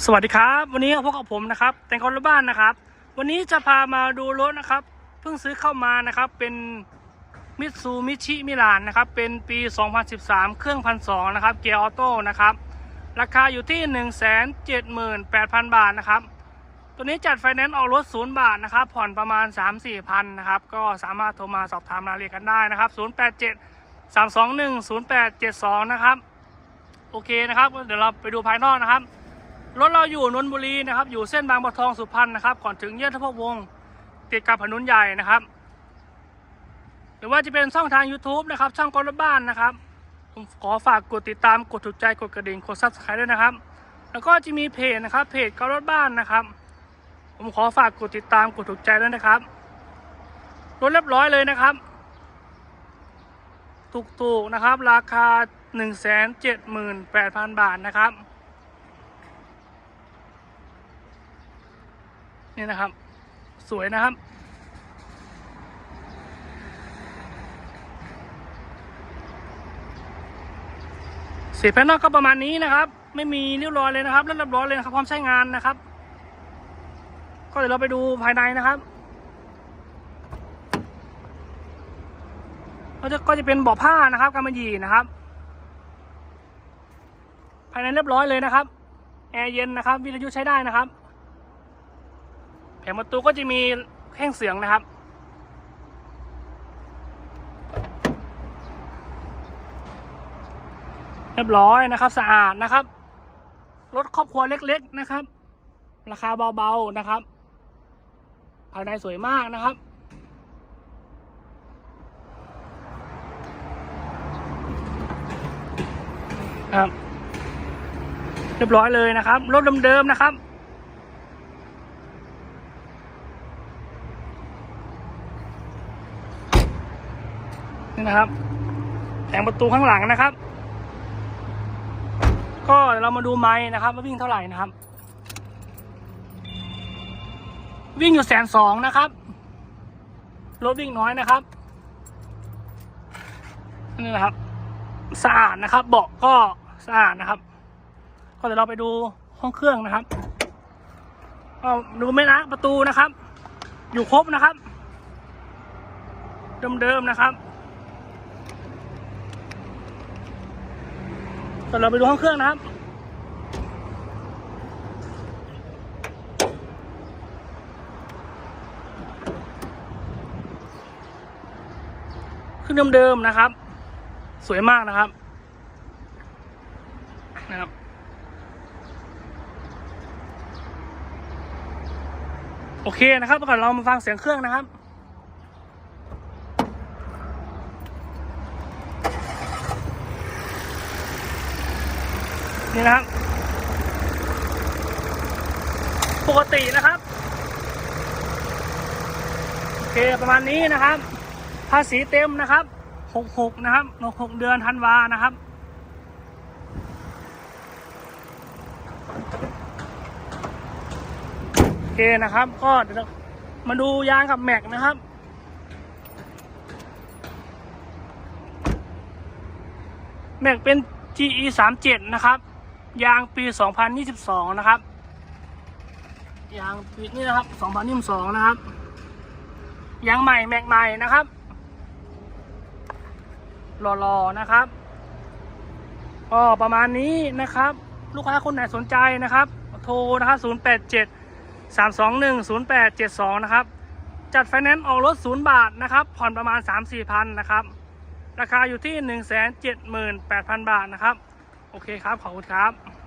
สวัสดีครับ วันนี้พบกับผมนะครับ แต่งคนละบ้านนะครับ วันนี้จะพามาดูรถนะครับ เพิ่งซื้อเข้ามานะครับ เป็นมิตซูมิชิมิลานนะครับ เป็นปี 2013 เครื่องพันสองนะครับ เกียร์ออโต้นะครับ ราคาอยู่ที่ 178,000 บาทนะครับ ตัวนี้จัดไฟแนนซ์ออกรถศูนย์บาทนะครับ ผ่อนประมาณ 3-4พันนะครับ ก็สามารถโทรมาสอบถามรายละเอียดกันได้นะครับ 087 321 0872 นะครับ โอเคนะครับ เดี๋ยวเราไปดูภายนอกนะครับ รถเราอยู่นนบุรีนะครับ อยู่เส้นบางบัวทองสุพรรณนะครับ ก่อนถึงแยกทพวงศ์ติดกับถนนใหญ่นะครับ หรือว่าจะเป็นช่องทาง YouTube นะครับ ช่องกอลบ้านนะครับผมขอฝากกดติดตามกดถูกใจกดกระดิ่งกดซับสไครต์ด้วยนะครับ แล้วก็จะมีเพจนะครับ เพจกอลบ้านนะครับ ผมขอฝากกดติดตามกดถูกใจด้วยนะครับรถเรียบร้อยเลยนะครับถูกๆนะครับ ราคา 178,000 บาทนะครับ นี่นะครับ สวยนะครับ สียแผ่นอกก็ประมาณนี้นะครับ ไม่มีริ้วรอยเลยนะครับแล้วเรียบร้อยเลยนะครับพร้อมใช้งานนะครับ ก็เดี๋ยวเราไปดูภายในนะครับก็จะก็จะเป็นเบาะผ้านะครับกำมะหยี่นะครับ ภายในเรียบร้อยเลยนะครับ แอร์เย็นนะครับ วิทยุใช้ได้นะครับ แผงประตูก็จะมีแข้งเสียงนะครับ เรียบร้อยนะครับ สะอาดนะครับ รถครอบครัวเล็กๆนะครับ ราคาเบาๆนะครับ ภายในสวยมากนะครับครับเรียบร้อยเลยนะครับ รถเดิมๆนะครับ นี่นะครับแผงประตูข้างหลังนะครับ ก็เรามาดูไม้นะครับว่าวิ่งเท่าไหร่นะครับ วิ่งอยู่แสนสองนะครับรถวิ่งน้อยนะครับนี่นะครับสะอาดนะครับ เบาะก็สะอาดนะครับ ก็เดี๋ยวเราไปดูห้องเครื่องนะครับก็ดูไม่นะประตูนะครับ อยู่ครบนะครับ เดิมๆนะครับ เดี๋ยวเราไปดูห้องเครื่องนะครับเครื่องเดิมๆนะครับ สวยมากนะครับนะครับโอเคนะครับก่อนเรามาฟังเสียงเครื่องนะครับ นี่นะครับ ปกตินะครับ โอเคประมาณนี้นะครับ ภาษีเต็มนะครับหกหกนะครับหกหกเดือนธันวานะครับโอเคนะครับ ก็เดี๋ยวมาดูยางกับแม็กนะครับแม็กเป็น GE 3 7นะครับ ยางปี 2022 นะครับ ยางปีนี่นะครับ 2022 นะครับ ยางใหม่แม็กใหม่นะครับรอๆนะครับ ก็ประมาณนี้นะครับ ลูกค้าคนไหนสนใจนะครับ โทรนะครับ 087 321 0872 นะครับ จัดไฟแนนซ์ออกรถ 0 บาทนะครับ ผ่อนประมาณ 3-4พันนะครับ ราคาอยู่ที่ 178,000 บาทนะครับ โอเคครับ ขอบคุณครับ